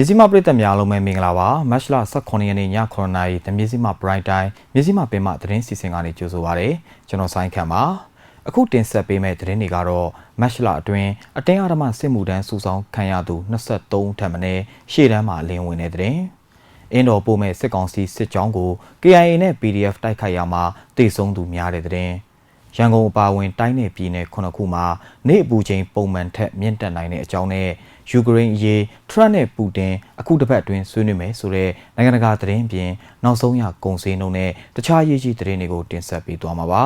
မြစည်းမပရိသတ်များလုံးပဲမင်္ဂလာပါမတ်လ18ရက်နေ့ည9:00နာရီတမြစည်းမ bright time မြစည်းမပင်မသတင်းစီစဉ်ကနေကြိုဆိုပါရစေကျွန်တော်ဆိုင်းခန့်ပါအခုတင်ဆက်ပေးမယ့်သတင်းတွေကတော့မတ်လအတွင်းအတင်းအဓမ္မစစ်မှုထမ်းစုဆောင်ခံရသူ23ထပ်မံရှေ့တန်းမှာလင်းဝင်တဲ့သတင်းအင်းတော်ပို့မဲ့စစ်ကောင်စီစစ်ကြောင်းကို KIA နဲ့ PDF တိုက်ခိုက်ရမှာတိတ်ဆုံးသူများတဲ့သတင်းရန်ကုန်အပါအဝင်တိုင်းနယ်ပြည်နယ်ခုနှစ်ခုမှာနေ့အပူချိန်ပုံမှန်ထက်မြင့်တက်နိုင်တဲ့အကြောင်းနဲ့ ယူကရိန်းအရေးထရန့်နဲ့ပူတင်အခုတစ်ပတ်အတွင်းဆွေးနွေးမယ်ဆိုတဲ့နိုင်ငံတကာသတင်းပြင်နောက်ဆုံးရကုန်စည်နှုန်းနဲ့တခြားရေးကြီးသတင်းတွေကိုတင်ဆက်ပေးသွားမှာပါ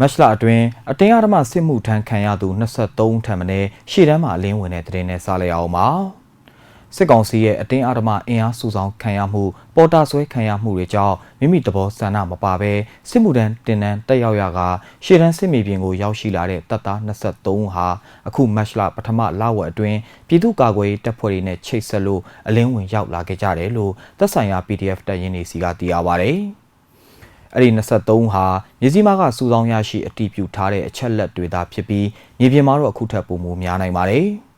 မတ်လအတွင်းအတင်းအဓမ္မစစ်မှုထမ်းခံရသူ23ထံမှ ne ရှေ့တန်းမှာအလင်းဝင်တဲ့သတင်းနဲ့စလိုက်အောင်ပါ စစ်ကောင်စီရဲ့အတင်းအဓမ္မအင်အားစုဆောင်ခံရမှုပေါ်တာဆွဲခံရမှုတွေကြောင့်မိမိတဘောဆန္ဒမပါဘဲစစ်မှုထမ်းတင်နန်းတက်ရောက်ရကရှေ့တန်းစစ်မြေပြင်ကိုရောက်ရှိလာတဲ့တပ်သား23ဦးဟာအခုမတ်လပထမလဝက်အတွင်းပြည်သူ့ကာကွယ်ရေးတပ်ဖွဲ့တွေနဲ့ချိတ်ဆက်လို့အလင်းဝင်ရောက်လာခဲ့ကြတယ်လို့သက်ဆိုင်ရာ PDF တပ်ရင်းတွေစီကသိရပါဗျ။အဲ့ဒီ23ဦးဟာမြေကြီးမားကစူဆောင်းရရှိအတီးပြူထားတဲ့အချက်လက်တွေသာဖြစ်ပြီးမြေပြင်မှာတော့အခုထက်ပိုမိုများနိုင်ပါတယ်။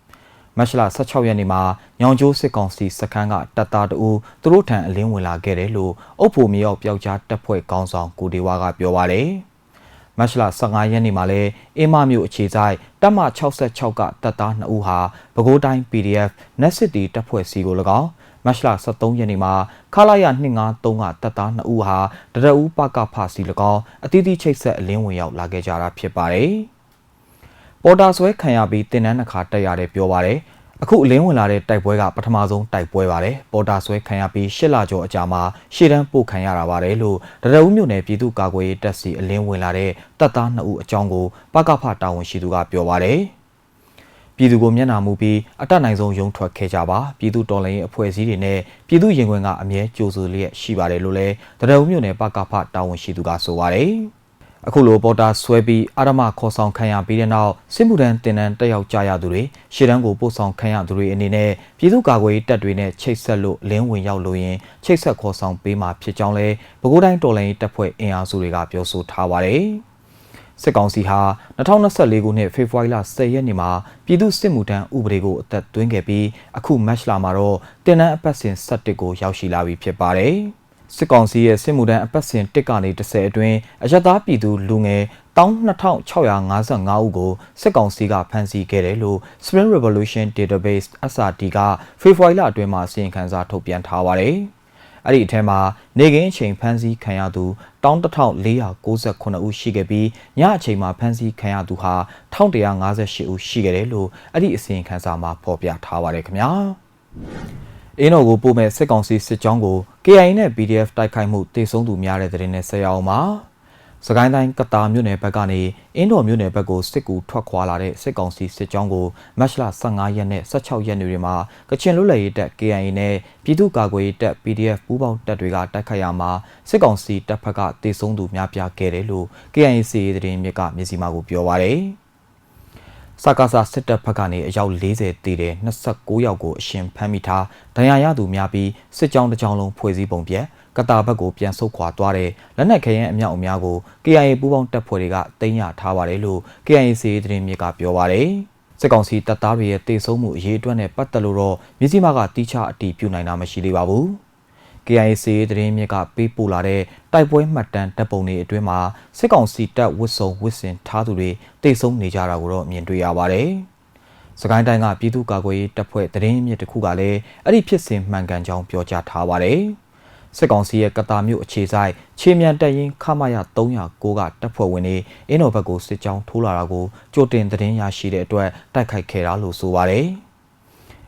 မတ်လ16ရက်နေ့မှာညောင်ကျိုးစစ်ကောင်စီစခန်းကတပ်သားတအူသူတို့ထံအလင်းဝင်လာခဲ့တယ်လို့အုပ်ဖို့မြေရောက်ပျောက်ကြားတပ်ဖွဲ့ကောင်းဆောင်ကိုဒေဝါကပြောပါတယ်။မတ်လ15ရက်နေ့မှာလဲအင်းမမြို့အခြေဆိုင်တပ်မ66ကတပ်သား2ဦးဟာပဲခူးတိုင်း PDF နက်စစ်တီတပ်ဖွဲ့စီကို၎င်းမတ်လ23ရက်နေ့မှာခလာရ253ကတပ်သား2ဦးဟာတရဦးပကဖစီ၎င်းအတီးတီချိတ်ဆက်အလင်းဝင်ရောက်လာခဲ့ကြတာဖြစ်ပါတယ်။ ပေါ်တာဆွဲခံရပြီးတင်နန်းနှခါတက်ရတဲ့ပြောပါတယ်အခုအလင်းဝင်လာတဲ့တိုက်ပွဲကပထမဆုံးတိုက်ပွဲပါတယ်ပေါ်တာဆွဲခံရပြီးရှစ်လကျော်အကြာမှာရှေ့တန်းပို့ခံရတာပါတယ်လို့တရဦးမြို့နယ်ပြည်သူ့ကာကွယ်ရေးတပ်စီအလင်းဝင်လာတဲ့တပ်သား2ဦးအကြောင်းကိုပကဖတာဝန်ရှိသူကပြောပါတယ်ပြည်သူကိုမျက်နှာမူပြီးအတက်နိုင်ဆုံးရုံထွက်ခဲ့ကြပါပြည်သူတော်လှန်ရေးအဖွဲ့အစည်းတွေနဲ့ပြည်သူရင်ခွင်ကအမြဲကြိုဆိုလျက်ရှိပါတယ်လို့လည်းတရဦးမြို့နယ်ပကဖတာဝန်ရှိသူကဆိုပါတယ် အခုလိုပေါ်တာဆွဲပြီးအာရမခေါ်ဆောင်ခံရပြီးတဲ့နောက်စစ်မှုထမ်းတင်နန်းတက်ရောက်ကြရသူတွေရှေ့တန်းကိုပို့ဆောင်ခံရသူတွေအနေနဲ့ပြည်သူ့ကာကွယ်ရေးတပ်တွေနဲ့ချိတ်ဆက်လို့လင်းဝင်ရောက်လို့ရင်ချိတ်ဆက်ခေါ်ဆောင်ပေးမှာဖြစ်ကြောင်းလဲပဲခူးတိုင်းတော်လှန်ရေးတပ်ဖွဲ့အင်အားစုတွေကပြောဆိုထားပါတယ်စစ်ကောင်စီဟာ2024ခုနှစ်ဖေဖော်ဝါရီလ10ရက်နေ့မှာပြည်သူစစ်မှုထမ်းဥပဒေကိုအသက်သွင်းခဲ့ပြီးအခုမတ်လမှာတော့တင်နန်းအပတ်စဉ်17ကိုရောက်ရှိလာပြီဖြစ်ပါတယ်။ စစ်ကောင်စီရဲ့စစ်မှုထမ်းအပတ်စဉ်1ကနေ10အတွင်းအရသာပြည်သူလူငယ်12655ဦးကိုစစ်ကောင်စီကဖမ်းဆီးခဲ့တယ်လို့ Spring Revolution Database SRT ကဖေဖော်ဝါရီလအတွင်းမှာအစီရင်ခံစာထုတ်ပြန်ထားပါတယ်။အဲ့ဒီအထက်မှာနေကင်းအချိန်ဖမ်းဆီးခံရသူ11498ဦးရှိခဲ့ပြီးညအချိန်မှာဖမ်းဆီးခံရသူဟာ1158ဦးရှိခဲ့တယ်လို့အဲ့ဒီအစီရင်ခံစာမှာဖော်ပြထားပါတယ်ခင်ဗျာ။ အင်းတော်ကိုပို့မဲ့စစ်ကောင်စီစစ်ကြောင်းကို KIA နဲ့ PDF တိုက်ခိုက်မှုတေဆုံးသူများတဲ့တဲ့ရင်နဲ့ဆက်ရအောင်ပါစကိုင်းတိုင်းကတာမြို့နယ်ဘက်ကနေအင်းတော်မြို့နယ်ဘက်ကိုစစ်ကူထွက်ခွာလာတဲ့စစ်ကောင်စီစစ်ကြောင်းကိုမတ်လ15ရက်နဲ့16ရက်နေ့တွေမှာကချင်လွတ်လပ်ရေးတပ် KIA နဲ့ပြည်သူ့ကာကွယ်ရေးတပ် PDF ပူးပေါင်းတပ်တွေကတိုက်ခိုက်ရမှာစစ်ကောင်စီတပ်ဖက်ကတေဆုံးသူများပြားခဲ့တယ်လို့ KIA စီရေးသတင်းမြစ်ကမျက်စိမှကိုပြောပါရယ်။ စကားစာစစ်တပ်ဘက်ကနေအယောက်40တည်တဲ့29ယောက်ကိုအရှင်ဖမ်းမိထားဒဏ်ရာရသူများပြီးစစ်ကြောင်းတစ်ကြောင်းလုံးဖွဲ့စည်းပုံပြက်ကတာဘက်ကိုပြန်ဆုတ်ခွာသွားတဲ့လက်နက်ခဲယမ်းအမြောက်အများကို KIA ပူးပေါင်းတပ်ဖွဲ့တွေကတင်ရထားပါတယ်လို့ KIA စီသတင်းမြစ်ကပြောပါတယ်စစ်ကောင်စီတပ်သားတွေရဲ့တေဆုံးမှုအရေးအတွက်နဲ့ပတ်သက်လို့တော့မြစည်းမကတီးခြားအတီးပြုနိုင်တာမရှိသေးပါဘူး KIC သတင်းမြစ်ကပေးပို့လာတဲ့တိုက်ပွဲမှတ်တမ်းတပ်ပုံတွေအတွင်းမှာစစ်ကောင်စီတပ်ဝစ်စုံဝစ်စင်ထားသူတွေတိတ်ဆုံးနေကြတာကိုတော့မြင်တွေ့ရပါတယ်။စကိုင်းတိုင်းကပြည်သူ့ကာကွယ်ရေးတပ်ဖွဲ့သတင်းမြစ်တစ်ခုကလည်းအဲ့ဒီဖြစ်စဉ်မှန်ကန်ကြောင်းပြောကြားထားပါတယ်။စစ်ကောင်စီရဲ့ကတာမြို့အခြေဆိုင်ခြေမြန်တပ်ရင်းခမရ309ကတပ်ဖွဲ့ဝင်တွေအင်းတော်ဘက်ကိုစစ်ကြောင်းထိုးလာတာကိုကြိုတင်သတင်းရရှိတဲ့အတွက်တိုက်ခိုက်ခဲ့တာလို့ဆိုပါတယ်။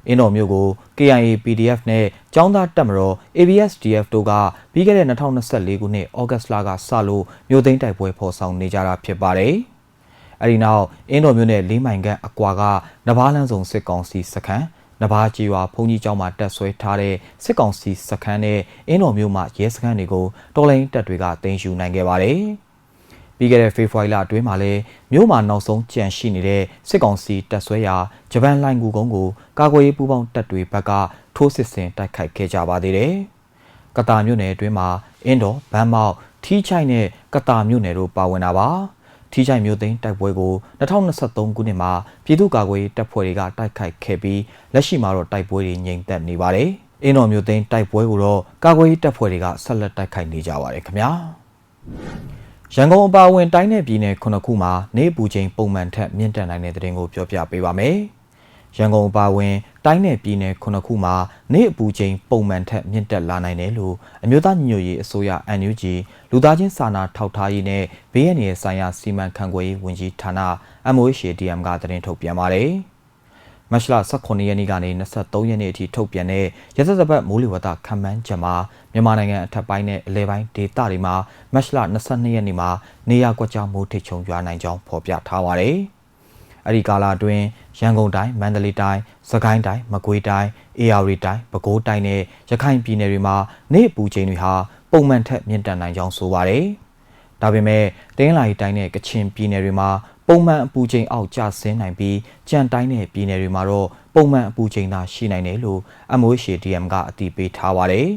အင်းတော်မြို့ကို KIA PDF နဲ့ចောင်းသားတပ်မတော် ABSDF တို့ကပြီးခဲ့တဲ့2024ခုနှစ်ဩဂတ်လကစလို့မြို့သိမ်းတိုက်ပွဲဖော်ဆောင်နေကြတာဖြစ်ပါတယ်။အဲဒီနောက်အင်းတော်မြို့နယ်လေးမိုင်ခန့်အကွာကနဘားလန်းဆောင်စစ်ကောင်စီစခန်းနဘားကြီးရွာဘုံကြီးကျောင်းမှာတက်ဆွဲထားတဲ့စစ်ကောင်စီစခန်းနဲ့အင်းတော်မြို့မှာရဲစခန်းတွေကိုတော်လိုင်းတပ်တွေကတင်ယူနိုင်ခဲ့ပါတယ်။ ပြီးခဲ့တဲ့ဖေဖော်ဝါရီလအတွင်းမှာလည်းမြို့မှာနောက်ဆုံးကြန့်ရှိနေတဲ့စစ်ကောင်စီတပ်ဆွဲရာဂျပန်လိုင်ကူကုန်းကိုကာကွယ်ရေးပူးပေါင်းတပ်တွေဘက်ကထိုးစစ်ဆင်တိုက်ခိုက်ခဲ့ကြပါသေးတယ်။ကတာမြို့နယ်အတွင်းမှာအင်းတော်ဗန်းမောက်ထီးချိုင်နဲ့ကတာမြို့နယ်တို့ပါဝင်တာပါ။ထီးချိုင်မြို့သိမ်းတိုက်ပွဲကို2023ခုနှစ်မှာပြည်သူ့ကာကွယ်ရေးတပ်ဖွဲ့တွေကတိုက်ခိုက်ခဲ့ပြီးလက်ရှိမှာတော့တိုက်ပွဲတွေငြိမ်သက်နေပါတယ်။အင်းတော်မြို့သိမ်းတိုက်ပွဲကိုတော့ကာကွယ်ရေးတပ်ဖွဲ့တွေကဆက်လက်တိုက်ခိုက်နေကြပါတယ်ခင်ဗျာ။ ရန်ကုန်အပါအဝင်တိုင်းနယ်ပြည်နယ်ခုနှစ်ခုမှာနေပူချိန်ပုံမှန်ထက်မြင့်တက်နိုင်တဲ့တဲ့တင်ကိုပြောပြပေးပါမယ်။ရန်ကုန်အပါအဝင်တိုင်းနယ်ပြည်နယ်ခုနှစ်ခုမှာနေအပူချိန်ပုံမှန်ထက်မြင့်တက်လာနိုင်တယ်လို့အမျိုးသားညီညွတ်ရေးအစိုးရ NUG လူသားချင်းစာနာထောက်ထားရေးနဲ့ဘေးရန်ရဲ့ဆိုင်ရာစီမံခန့်ခွဲရေးဝန်ကြီးဌာန MOHDM ကသတင်းထုတ်ပြန်ပါတယ်။ မတ်လ18ရက်နေ့ကနေ23ရက်နေ့အထိထုတ်ပြန်တဲ့ရသတပတ်မိုးလေဝသခန့်မှန်းချက်မှာမြန်မာနိုင်ငံအထက်ပိုင်းနဲ့အလဲပိုင်းဒေသတွေမှာမတ်လ22ရက်နေ့မှာနေရာကွက်ကြားမိုးထိပ်ချုံရွာနိုင်ကြောင်းဖော်ပြထားပါတယ်။အဲ့ဒီကာလအတွင်းရန်ကုန်တိုင်းမန္တလေးတိုင်းစကိုင်းတိုင်းမကွေးတိုင်းအေရဝတီတိုင်းပဲခူးတိုင်းနဲ့ရခိုင်ပြည်နယ်တွေမှာနေအပူချိန်တွေဟာပုံမှန်ထက်မြင့်တက်နိုင်ကြောင်းဆိုပါတယ်။ဒါပေမဲ့တင်းလာရီတိုင်းနဲ့ကချင်ပြည်နယ်တွေမှာ ပုံမှန်အပူချိန်အောက်ကျဆင်းနိုင်ပြီးကြံတိုင်းနဲ့ပြည်နယ်တွေမှာတော့ပုံမှန်အပူချိန်သာရှိနိုင်တယ်လို့ MOHDM ကအတည်ပြုထားပါတယ်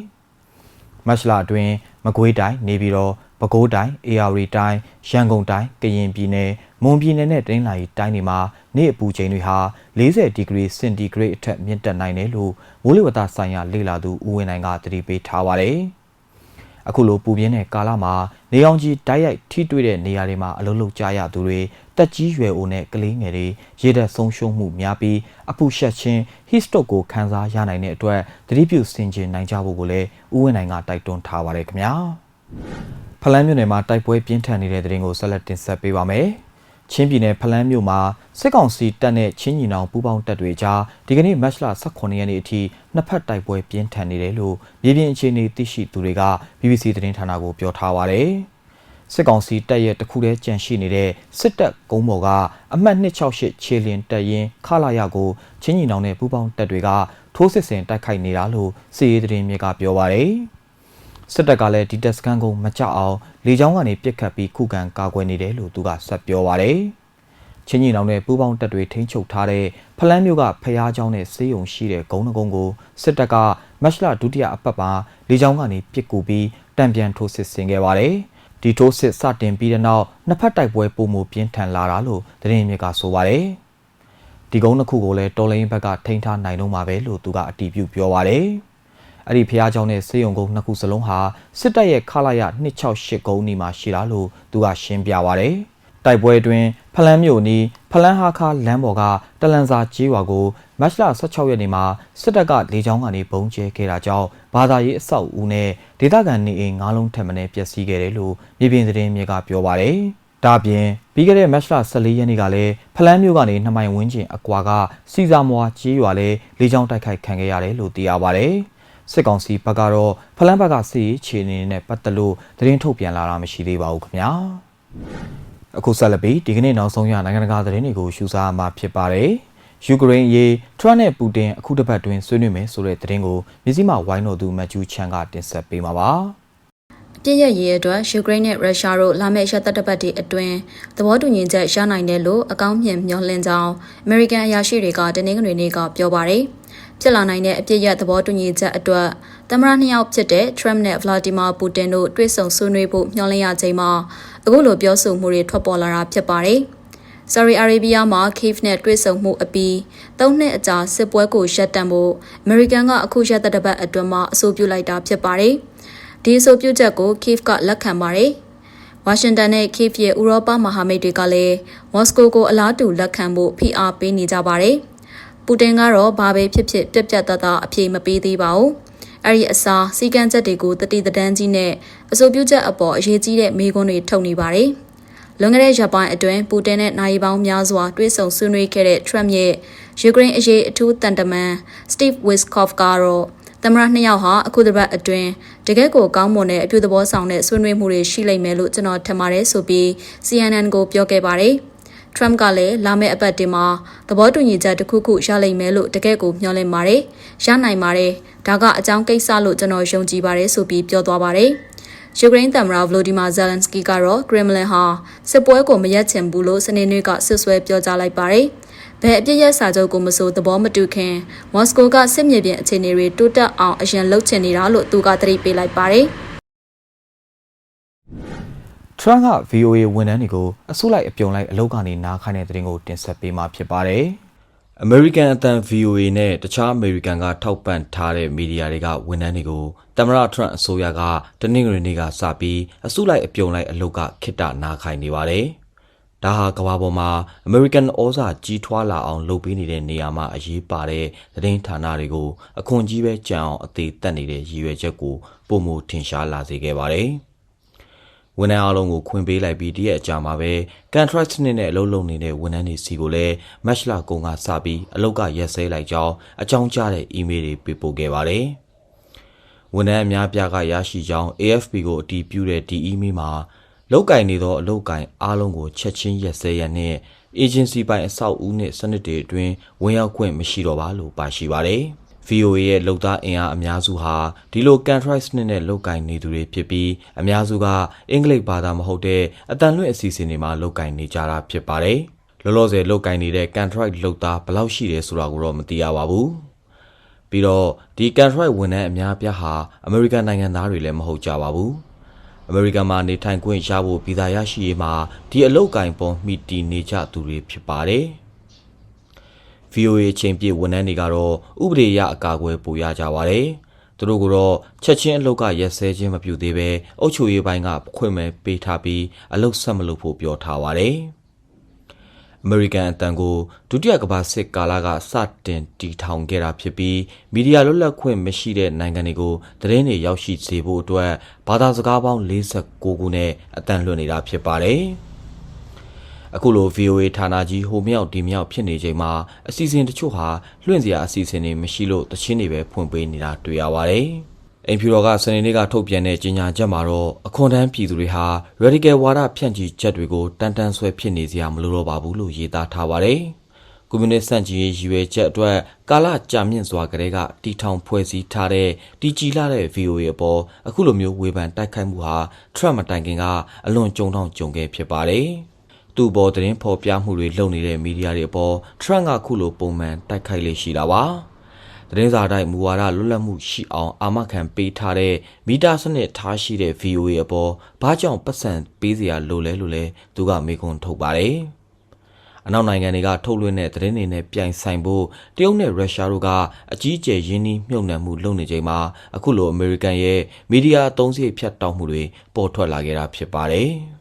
။မတ်လအတွင်းမကွေးတိုင်းနေပြည်တော်ပဲခူးတိုင်းအေရဝတီတိုင်းရန်ကုန်တိုင်းကရင်ပြည်နယ်မွန်ပြည်နယ်နဲ့တင်းလာရီတိုင်းတွေမှာနေ့အပူချိန်တွေဟာ40ဒီဂရီစင်တီဂရိတ်အထက်မြင့်တက်နိုင်တယ်လို့မိုးလေဝသဆိုင်ရာလေ့လာသူဦးဝင်းနိုင်ကသတိပေးထားပါတယ်။အခုလိုပူပြင်းတဲ့ကာလမှာနေအောင်ကြီးတိုက်ရိုက်ထိတွေ့တဲ့နေရာတွေမှာအလုံးလုံးကြားရသူတွေ တက်ကြီးရွယ်အိုနဲ့ကလေးငယ်တွေရေတက်ဆုံးရှုံးမှုများပြီးအပူရှက်ခြင်း heat stroke ကိုခံစားရနိုင်တဲ့အတွက်သတိပြုဆင်ခြင်နိုင်ကြဖို့ကိုလည်းဦးဝင်းနိုင်ကတိုက်တွန်းထားပါတယ်ခင်ဗျာ။ဖလန်းမြို့နယ်မှာတိုက်ပွဲပြင်းထန်နေတဲ့တဲ့ရင်ကိုဆက်လက်တင်ဆက်ပေးပါမယ်။ချင်းပြည်နယ်ဖလန်းမြို့မှာစစ်ကောင်စီတပ်နဲ့ချင်းညီနောင်ပူးပေါင်းတပ်တွေကြားဒီကနေ့မတ်လ18ရက်နေ့အထိနှစ်ဖက်တိုက်ပွဲပြင်းထန်နေတယ်လို့မြေပြင်အခြေအနေသိရှိသူတွေက BBC သတင်းဌာနကိုပြောထားပါတယ်။ စစ်ကောင်စီတပ်ရဲ့တခုတည်းကြန့်ရှိနေတဲ့စစ်တပ်ကုန်းပေါ်ကအမှတ်268ခြေလင်တပ်ရင်းခလာရကိုချင်းညီနောင်နဲ့ပူးပေါင်းတပ်တွေကထိုးစစ်ဆင်တိုက်ခိုက်နေတာလို့စီရေးသတင်းမြေကပြောပါတယ်။စစ်တပ်ကလည်းဒီတက်စကန်ကိုမကြောက်အောင်လေကြောင်းကနေပစ်ခတ်ပြီးခုခံကာကွယ်နေတယ်လို့သူကဆက်ပြောပါတယ်။ချင်းကြီးနောင်နဲ့ပူးပေါင်းတပ်တွေထိန်းချုပ်ထားတဲ့ဖလန်းမြို့ကဖျားเจ้าနဲ့စေးရုံရှိတဲ့ဂုံးနှကုံးကိုစစ်တပ်ကမတ်လဒုတိယအပတ်မှာလေကြောင်းကနေပစ်ကူပြီးတံပြန်ထိုးစစ်ဆင်ခဲ့ပါတယ်။ ဒီထိုးစစ်စတင်ပြီးတဲ့နောက်နှစ်ဖက်တိုက်ပွဲပုံမှုပြင်းထန်လာတာလို့သတင်းမြစ်ကဆိုပါတယ်။ဒီကုန်းတစ်ခုကိုလည်းတော်လိုင်းဘက်ကထိန်းထားနိုင်တော့မှာပဲလို့သူကအတည်ပြုပြောပါတယ်။အဲ့ဒီဖျားเจ้าနဲ့စေယုံကုန်းနှစ်ခုစလုံးဟာစစ်တပ်ရဲ့ခလာရ268ကုန်းနီမှာရှိတာလို့သူကရှင်းပြပါတယ်။ တိုက်ပွဲအတွင်းဖလန်းမြို့နီးဖလန်းဟာခါလမ်းပေါ်ကတလန်စာကြီးရွာကိုမတ်လ16ရက်နေ့မှာစစ်တပ်ကလေကြောင်းကနေပုံကျဲခဲ့တာကြောင့်ဘာသာရေးအဆောက်အဦနဲ့ဒေသခံနေအိမ်9လုံးထပ်မံပျက်စီးခဲ့တယ်လို့မြေပြင်သတင်းမြေကပြောပါတယ်။ဒါပြင်ပြီးခဲ့တဲ့မတ်လ14ရက်နေ့ကလည်းဖလန်းမြို့ကနေနှစ်မိုင်ဝန်းကျင်အကွာကစီစာမွာကြီးရွာလဲလေကြောင်းတိုက်ခိုက်ခံခဲ့ရတယ်လို့သိရပါတယ်။စစ်ကောင်စီဘက်ကတော့ဖလန်းဘက်ကစီခြေအနေနဲ့ပတ်သက်လို့သတင်းထုတ်ပြန်လာတာမရှိသေးပါဘူးခင်ဗျာ အခုဆက်လက်ပြီးဒီကနေ့နောက်ဆုံးရနိုင်ငံတကာသတင်းတွေကိုရှုစားမှာဖြစ်ပါတယ်ယူကရိန်းရေးထရန့်နဲ့ပူတင်အခုတစ်ပတ်တွင်ဆွေးနွေးမယ်ဆိုတဲ့သတင်းကိုမြစည်းမဝိုင်းတော်သူမတ်ကျူချန်ကတင်ဆက်ပေးမှာပါပြည့်ရရေးအတွက်ယူကရိန်းနဲ့ရုရှားတို့လာမယ့်ရက်သက်တပတ်တည်းအတွင်းသဘောတူညီချက်ရနိုင်တယ်လို့အကောင်းမြင်မျှော်လင့်ကြောင်းအမေရိကန်အရာရှိတွေကတနင်္ဂနွေနေ့ကပြောပါတယ်။ဖြစ်လာနိုင်တဲ့အပြစ်ရသဘောတူညီချက်အတွက်သမ္မတနှစ်ယောက်ဖြစ်တဲ့ Trump နဲ့ Vladimir Putin တို့တွေ့ဆုံဆွေးနွေးဖို့မျှော်လင့်ရချိန်မှာ အခုလိုပြောဆိုမှုတွေထွက်ပေါ်လာတာဖြစ်ပါတယ်။ Saudi Arabia မှာ Kiev နဲ့တွေ့ဆုံမှုအပြီး၃နှစ်အကြာစစ်ပွဲကိုရပ်တန့်ဖို့ American ကအခုရက်သက်တပတ်အတွင်းမှာအဆိုပြုလိုက်တာဖြစ်ပါတယ်။ဒီအဆိုပြုချက်ကို Kiev ကလက်ခံပါတယ်။ဝါရှင်တန်နဲ့ Kiev ရဲ့ဥရောပမဟာမိတ်တွေကလည်းမော်စကိုကိုအလားတူလက်ခံဖို့ဖိအားပေးနေကြပါတယ်။ပူတင်ကတော့ဘာပဲဖြစ်ဖြစ်ပြက်ပြက်သားသားအပြေမပေးသေးပါဘူး။ အဲ့ဒီအစားစီကံချက်တွေကိုတတိတန်းကြီးနဲ့အဆိုပြုချက်အပေါ်အရေးကြီးတဲ့မေးခွန်းတွေထုတ်နေပါတယ်။လွန်ခဲ့တဲ့ရက်ပိုင်းအတွင်းပူတင်နဲ့နိုင်ပေါင်းများစွာတွေ့ဆုံဆွေးနွေးခဲ့တဲ့ Trump ရဲ့ယူကရိန်းအရေးအထူးတန်တမန် Steve Witkoff ကတော့သမရနှစ်ယောက်ဟာအခုတစ်ပတ်အတွင်းတကယ့်ကိုကောင်းမွန်တဲ့အပြုသဘောဆောင်တဲ့ဆွေးနွေးမှုတွေရှိလိမ့်မယ်လို့ကျွန်တော်ထင်ပါတယ်ဆိုပြီး CNN ကိုပြောခဲ့ပါတယ်။ Trump ကလည်းလာမယ့်အပတ်တင်မှာသဘောတူညီချက်တစ်ခုခုရလိမ့်မယ်လို့တကယ့်ကိုမျှော်လင့်ပါတယ်။ရနိုင်ပါတယ်။ဒါကအကြောင်းကိစ္စလို့ကျွန်တော်ယုံကြည်ပါတယ်ဆိုပြီးပြောသွားပါတယ်။ယူကရိန်းသမ္မတဗလိုဒီမာဇယ်လန်စကီကတော့ကရမလင်ဟာစစ်ပွဲကိုမရက်ချင်ဘူးလို့စနေနေ့ကဆွဆွဲပြောကြားလိုက်ပါတယ်။ဘယ်အပြစ်ရက်စာချုပ်ကိုမဆိုသဘောမတူခင်မော်စကိုကစစ်မြေပြင်အခြေအနေတွေတိုးတက်အောင်အရင်လှုပ်ချင်နေတာလို့သူကသတိပေးလိုက်ပါတယ်။ ထရန့်က VOA ဝန်ထမ်းတွေကိုအစုလိုက်အပြုံလိုက်အလုပ်ကနေနားခိုင်းတဲ့သတင်းကိုတင်ဆက်ပေးမှာဖြစ်ပါတယ်။ American အတန် VOA နဲ့တခြား American ကထောက်ပံ့ထားတဲ့မီဒီယာတွေကဝန်ထမ်းတွေကိုတမရထရန့်အစိုးရကတနင်္ဂနွေနေ့ကစပြီးအစုလိုက်အပြုံလိုက်အလုပ်ကခိတ္တနားခိုင်းနေပါတယ်။ဒါဟာကမ္ဘာပေါ်မှာ American ဩဇာကြီးထွားလာအောင်လုပ်ပေးနေတဲ့နေရာမှာအရေးပါတဲ့သတင်းဌာနတွေကိုအခွန်ကြီးပဲကြံအောင်အသေးတက်နေတဲ့ရည်ရွယ်ချက်ကိုပုံမထင်ရှားလာစေခဲ့ပါတယ်။ ဝန်ထမ်းအလုံးကိုခွင့်ပေးလိုက်ပြီးတရက်အကြာမှာပဲ contract နဲ့နဲ့အလုပ်လုပ်နေတဲ့ဝန်ထမ်းတွေစီကိုလည်း match လကုံကစပြီးအလုပ်ကရက်စဲလိုက်ကြောင်းအကြောင်းကြားတဲ့ email တွေပေးပို့ခဲ့ပါတယ်။ဝန်ထမ်းအများပြားကရရှိကြောင်း AFP ကိုအတည်ပြုတဲ့ဒီ email မှာလောက်ကင်နေသောအလောက်ကင်အားလုံးကိုချက်ချင်းရက်စဲရန်နဲ့ agency ပိုင်အဆောက်အဦနှင့်စနစ်တွေအတွင်းဝင်ရောက်ခွင့်မရှိတော့ပါလို့ပါရှိပါတယ်။ VOA ရဲ့လုံသားအင်အားအများစုဟာဒီလို contract နဲ့နဲ့လောက်ကင်နေသူတွေဖြစ်ပြီးအများစုကအင်္ဂလိပ်ဘာသာမဟုတ်တဲ့အတန်လွင့်အစီအစဉ်တွေမှာလောက်ကင်နေကြတာဖြစ်ပါတယ်။လောလောဆယ်လောက်ကင်နေတဲ့ contract လုံသားဘယ်လောက်ရှိတယ်ဆိုတာကိုတော့မသိရပါဘူး။ပြီးတော့ဒီ contract ဝန်ထမ်းအများပြားဟာအမေရိကန်နိုင်ငံသားတွေလည်းမဟုတ်ကြပါဘူး။အမေရိကန်မှာနေထိုင်ခွင့်ရဖို့ဗီဇာရရှိရေးမှာဒီအလုတ်ကင်ပေါ်မိတီနေကြသူတွေဖြစ်ပါတယ်။ VOA ချိန်ပြည့်ဝန်ထမ်းတွေကတော့ဥပဒေအရအကာအကွယ်ပိုရကြပါတယ်။သူတို့ကတော့ချက်ချင်းအလုတ်ကရက်စဲခြင်းမပြုသေးပဲအုပ်ချုပ်ရေးပိုင်းကခွင့်မဲ့ပေးထားပြီးအလုတ်ဆက်မလုပ်ဖို့ပြောထားပါတယ်။အမေရိကန်အတန်ကိုဒုတိယကမ္ဘာစစ်ကာလကစတင်တည်ထောင်ခဲ့တာဖြစ်ပြီးမီဒီယာလွတ်လပ်ခွင့်မရှိတဲ့နိုင်ငံတွေကိုသတင်းတွေရောက်ရှိစေဖို့အတွက်ဘာသာစကားပေါင်း46ခုနဲ့အတန်လွှင့်နေတာဖြစ်ပါတယ်။ အခုလို VOA ဌာနကြီးဟိုမြောက်ဒီမြောက်ဖြစ်နေချိန်မှာအစီအစဉ်တချို့ဟာလွှင့်စရာအစီအစဉ်တွေမရှိလို့တချင်းတွေပဲဖွင့်ပေးနေတာတွေ့ရပါတယ်။အိမ်ဖြူတော်ကစနေနေ့ကထုတ်ပြန်တဲ့ကြေညာချက်မှာတော့အခွန်တန်းပြည်သူတွေဟာ radical ဝါဒဖြန့်ချီချက်တွေကိုတန်တန်ဆွဲဖြစ်နေစရာမလိုတော့ပါဘူးလို့ရေးသားထားပါတယ်။ကွန်မြူနစ်စန့်ကျင်ရေးရည်ရွယ်ချက်အတွက်ကာလကြာမြင့်စွာကလေးကတီထောင်ဖွဲ့စည်းထားတဲ့တီကြီးလာတဲ့ VOA အပေါ်အခုလိုမျိုးဝေဖန်တိုက်ခိုက်မှုဟာ Trump မတိုင်ခင်ကအလွန်ကြုံတောင်ကြုံခဲ့ဖြစ်ပါတယ်။ သူ့ဘောသတင်းဖော်ပြမှုတွေလုပ်နေတဲ့မီဒီယာတွေအပေါ် Trump ကခုလိုပုံမှန်တိုက်ခိုက်လေရှိတာပါ။သတင်းစာတိုင်းမူဝါဒလွတ်လပ်မှုရှိအောင်အာမခံပေးထားတဲ့မီတာစနစ်ထားရှိတဲ့ VOA အပေါ်ဘာကြောင့်ပတ်စံပေးစရာလိုလဲလို့လဲသူကမေးခွန်းထုတ်ပါတယ်။အနောက်နိုင်ငံတွေကထုတ်လွှင့်တဲ့သတင်းတွေနဲ့ပြိုင်ဆိုင်ဖို့တရုတ်နဲ့ရုရှားတို့ကအကြီးအကျယ်ရင်းနှီးမြှုပ်နှံမှုလုပ်နေချိန်မှာအခုလိုအမေရိကန်ရဲ့မီဒီယာအသုံးစရိတ်ဖြတ်တောက်မှုတွေပေါ်ထွက်လာခဲ့တာဖြစ်ပါတယ်။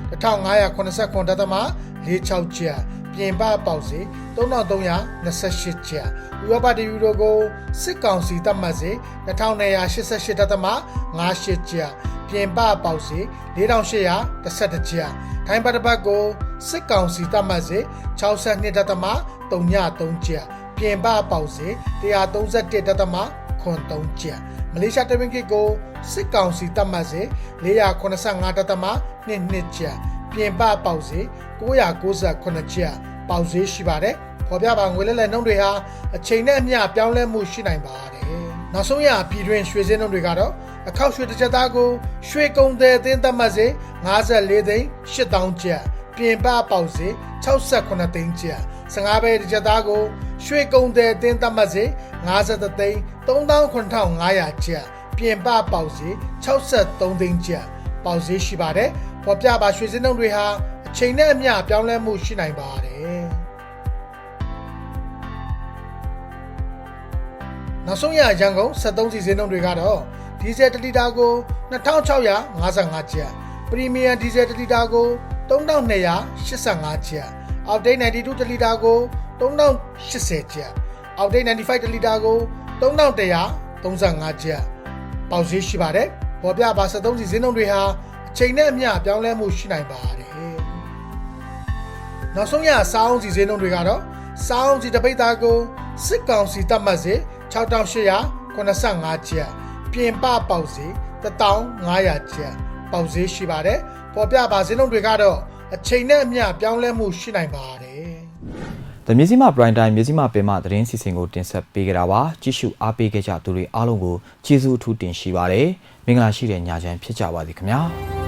1589.46ကျပ်ပြင်ပပေါက်စေ3328ကျပ်ဥရောပတယူရိုကိုစစ်ကောင်စီတတ်မှတ်စေ2288.58ကျပ်ပြင်ပပေါက်စေ4811ကျပ်ထိုင်းပတ်တစ်ပတ်ကိုစစ်ကောင်စီတတ်မှတ်စေ62.33ကျပ်ပြင်ပပေါက်စေ 131.83ကျပ်မလေးရှားတမင်ကစ်ကိုစစ်ကောင်စီတတ်မှတ်စေ485.22ကျပ်ပြင်ပပေါက်စေ998ကျပ်ပေါက်ဈေးရှိပါတယ်။ဖော်ပြပါငွေလဲလှယ်နှုန်းတွေဟာအချိန်နဲ့အမျှပြောင်းလဲမှုရှိနိုင်ပါတယ်။နောက်ဆုံးရပြည်တွင်းရွှေစင်းနှုန်းတွေကတော့အခောက်ရွှေတစ်ချက်သားကိုရွှေကုံတဲ့အသင်းသတ်မှတ်စေ54သိန်း8000ကျပ်ပြင်ပပေါက်စေ68သိန်းကျပ်15ပဲတစ်ချက်သားကို ရွှေကုံတဲ့အသင်းသတ်မှတ်စေ53သိန်း39,500ကျပ်ပြင်ပပေါက်စေ63သိန်းကျပ်ပေါက်ဈေးရှိပါတယ်။ဖော်ပြပါရွှေစင်းနှုန်းတွေဟာအချိန်နဲ့အမျှပြောင်းလဲမှုရှိနိုင်ပါတယ်။နောက်ဆုံးရရန်ကုန်73စီစင်းနှုန်းတွေကတော့ဒီဇယ်1လီတာကို2655ကျပ်ပရီမီယံဒီဇယ်1လီတာကို3285ကျပ်အောက်တိတ်92တလီတာကို 3080ကျပ်အောက်တိတ်95တလီတာကို3135ကျပ်ပေါက်ဈေးရှိပါတယ်ပေါ်ပြပါ73စီစင်းနှုန်းတွေဟာအချိန်နဲ့အမျှပြောင်းလဲမှုရှိနိုင်ပါတယ်နောက်ဆုံးရစောင်းစီဈေးနှုန်းတွေကတော့စောင်းစီတပိတ်သားကိုစစ်ကောင်စီတတ်မှတ်စေ6885ကျပ်ပြင်ပပေါက်စီ1500ကျပ်ပေါက်ဈေးရှိပါတယ်ပေါ်ပြပါဈေးနှုန်းတွေကတော့အချိန်နဲ့အမျှပြောင်းလဲမှုရှိနိုင်ပါတယ်။ The မြစည်းမ Prime Time မြစည်းမပင်မသတင်းစီစဉ်ကိုတင်ဆက်ပေးကြတာပါ။ကြည့်ရှုအားပေးခဲ့ကြသူတွေအားလုံးကိုကျေးဇူးအထူးတင်ရှိပါတယ်။မင်္ဂလာရှိတဲ့ညချမ်းဖြစ်ကြပါစေခင်ဗျာ။